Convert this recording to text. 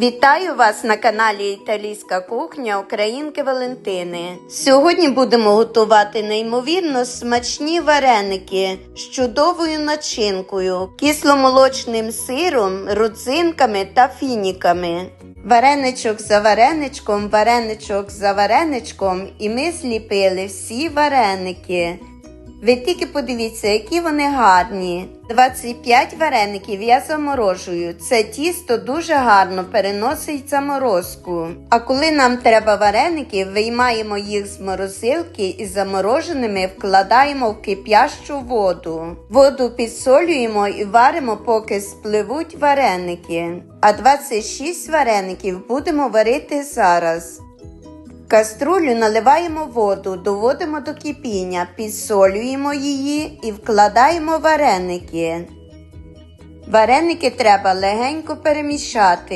Вітаю вас на каналі Італійська кухня Українки Валентини. Сьогодні будемо готувати неймовірно смачні вареники з чудовою начинкою, кисломолочним сиром, родзинками та фініками. Вареничок за вареничком, вареничок за вареничком, і ми зліпили всі вареники. Ви тільки подивіться, які вони гарні. 25 вареників я заморожую. Це тісто дуже гарно переносить заморозку. А коли нам треба вареники, виймаємо їх з морозилки і замороженими вкладаємо в кип'ящу воду. Воду підсолюємо і варимо, поки спливуть вареники. А 26 вареників будемо варити зараз. Каструлю наливаємо воду, доводимо до кипіння, підсолюємо її і вкладаємо вареники. Вареники треба легенько перемішати.